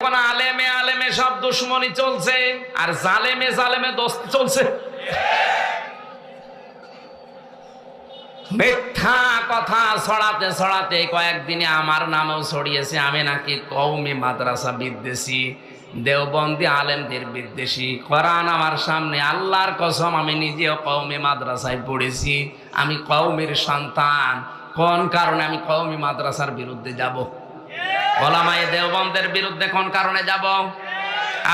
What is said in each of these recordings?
এখন আলেমে আলেমে সব দুশ্মনী চলছে, আর জালেমে জালেমে দোস্ত চলছে। মিথ্যা কথা ছড়াতে ছড়াতে কয়েকদিনে আমার নামেও ছড়িয়েছে, আমি নাকি কৌমি মাদ্রাসা বিদ্বেষী, দেওবন্দি আলেমদের বিদ্বেষী। কোরআন আমার সামনে, আল্লাহর কসম, আমি নিজেও কৌমি মাদ্রাসায় পড়েছি, আমি কৌমির সন্তান। কোন কারণে আমি কৌমি মাদ্রাসার বিরুদ্ধে যাব? ওলামায়ে দেওবন্দের বিরুদ্ধে কোন কারণে যাব?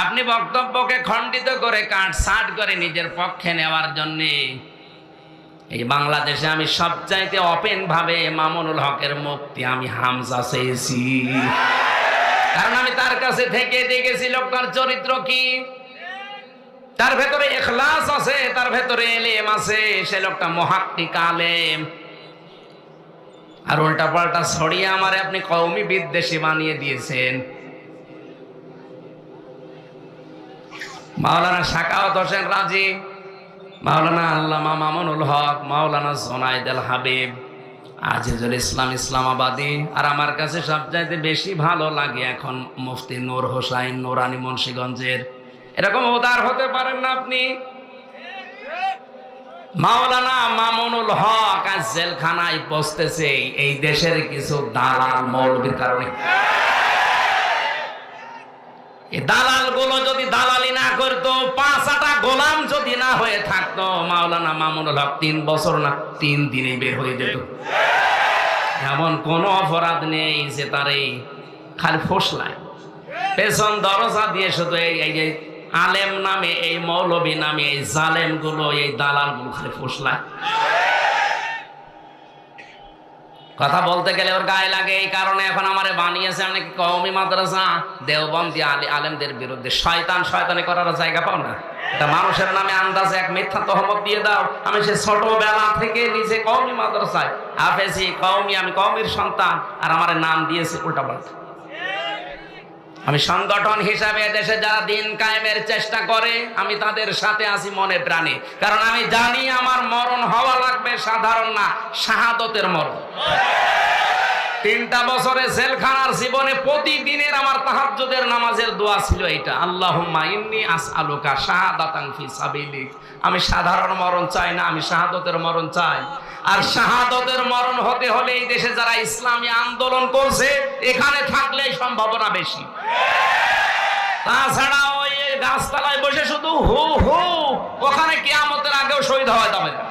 আপনি বক্তব্যকে খণ্ডিত করে কাট সাট করে নিজের পক্ষে নেওয়ার জন্যে। এই বাংলাদেশে আমি সবচাইতে ওপেন ভাবে মামুনুল হকের মুক্তি আমি হামজা চেয়েছি। কারণ আমি তার কাছে থেকে দেখেছি লোকটার চরিত্র কি। তার ভেতরে এখলাস আছে, তার ভেতরে এলেম আছে, সে লোকটা মহাক্কিক আলেম আর উল্টা পাল্টা ছড়িয়ে আমারে আপনি কৌমি বিদ্বেষী বানিয়ে দিয়েছেন। মাওলানা শাকাওয়াত হোসেন রাজি, মাওলানা আল্লামা মামুনুল হক, মাওলানা জোনাইদ আল হাবিব, আজিজুল ইসলাম ইসলামাবাদী। আর আমার কাছে সবচাইতে বেশি ভালো লাগে এখন মুফতি নূর হোসাইন নোরানি মুন্সিগঞ্জের। এরকম উদার হতে পারেন না আপনি। মাওলানা মামুনুল হক আজ জেলখানায় বসতেছে। এই দেশের কিছু দালাল মৌলবীর কারণে। দালালগুলো যদি দালালি না করতো, পাঁচটা গোলাম যদি না হয়ে থাকতো, মাওলানা মামুনুল হক তিন বছর না, তিন দিনে বের হয়ে যেত। এমন কোনো অপরাধ নেই যে তার এই খালি ফসলায়। পেছন দরজা দিয়ে শুধু এই আলেম নামে, এই মৌলবী নামে, এই জালেমগুলো এই দালালগুলো খালি ফসলায়। কথা বলতে গেলে ওর গায়ে লাগে, এই কারণে এখন আমারে বানিয়েছে আমি নাকি কওমি মাদ্রাসা। দেওবন্দি আলী আলেমদের বিরুদ্ধে। শয়তান শয়তানি করার জায়গা পাও না। এটা মানুষের নামে আন্দাজে এক মিথ্যা তহমত দিয়ে দাও। আমি সে ছোটবেলা থেকে নিজে কওমি মাদ্রাসায় হাফেজি, কওমি, আমি কওমির সন্তান, আর আমার নাম দিয়েছে উল্টা পাল্টা আমি সংগঠন হিসাবে দেশে যারা দিন কায়েমের চেষ্টা করে, আমি তাদের সাথে আছি মনে প্রাণে। কারণ আমি জানি আমার মরণ হওয়া লাগবে, সাধারণ না, শাহাদতের মরণ। তিনটা বছরে জেলখানার জীবনে প্রতিদিনের আমার তাহাজ্জুদের নামাজের দোয়া ছিল এটা। আল্লাহুম্মা ইন্নি আসআলুকা শাহাদাতান ফি সাবিলিক। আমি সাধারণ মরণ চাই না, আমি শাহাদতের মরণ চাই। আর শাহাদতের মরণ হতে হলে এই দেশে যারা ইসলামী আন্দোলন করছে, এখানে থাকলে সম্ভাবনা বেশি। তাছাড়া ওই গাছতলায় বসে শুধু হু হু, ওখানে কেয়ামতের আগেও শহীদ হওয়া যাবে না।